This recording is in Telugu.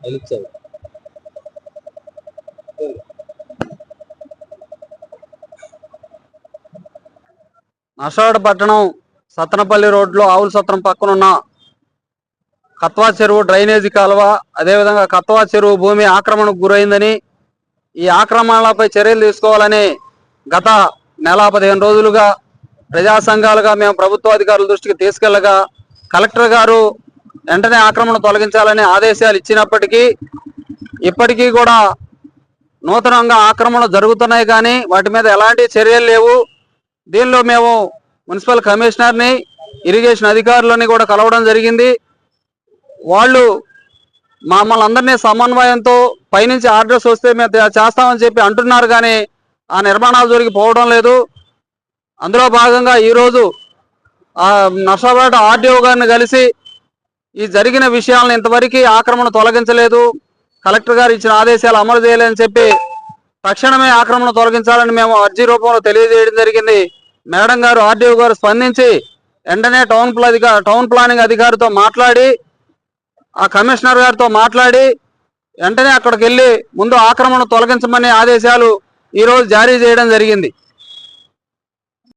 వెలిచావు నర్సాడ పట్టణం సత్తనపల్లి రోడ్లో ఆవుల సత్రం పక్కన ఉన్న కత్వా చెరువు డ్రైనేజీ కాలువ అదేవిధంగా కత్వా చెరువు భూమి ఆక్రమణకు గురైందని ఈ ఆక్రమణలపై చర్యలు తీసుకోవాలని గత నెల పదిహేను రోజులుగా ప్రజా సంఘాలుగా మేము ప్రభుత్వ అధికారుల దృష్టికి తీసుకెళ్ళగా కలెక్టర్ గారు వెంటనే ఆక్రమణ తొలగించాలని ఆదేశాలు ఇచ్చినప్పటికీ ఇప్పటికీ కూడా నూతనంగా ఆక్రమణ జరుగుతున్నాయి కానీ వాటి మీద ఎలాంటి చర్యలు లేవు. దీనిలో మేము మున్సిపల్ కమిషనర్ని ఇరిగేషన్ అధికారులని కూడా కలవడం జరిగింది. వాళ్ళు మమ్మల్ని అందరినీ సమన్వయంతో పైనుంచి ఆర్డర్స్ వస్తే మేము చేస్తామని చెప్పి అంటున్నారు కానీ ఆ నిర్మాణాలు జరిగి పోవడం లేదు. అందులో భాగంగా ఈరోజు నర్సాపేట ఆర్డీఓ గారిని కలిసి ఈ జరిగిన విషయాలను ఇంతవరకు ఆక్రమణ తొలగించలేదు. కలెక్టర్ గారు ఇచ్చిన ఆదేశాలు అమలు చేయలేదని చెప్పి తక్షణమే ఆక్రమణ తొలగించాలని మేము అర్జీ రూపంలో తెలియజేయడం జరిగింది. మేడం గారు ఆర్డీఓ గారు స్పందించి వెంటనే టౌన్ ప్లా టౌన్ ప్లానింగ్ అధికారితో మాట్లాడి ఆ కమిషనర్ గారితో మాట్లాడి వెంటనే అక్కడికి వెళ్ళి ముందు ఆక్రమణ తొలగించమనే ఆదేశాలు ఈరోజు జారీ చేయడం జరిగింది.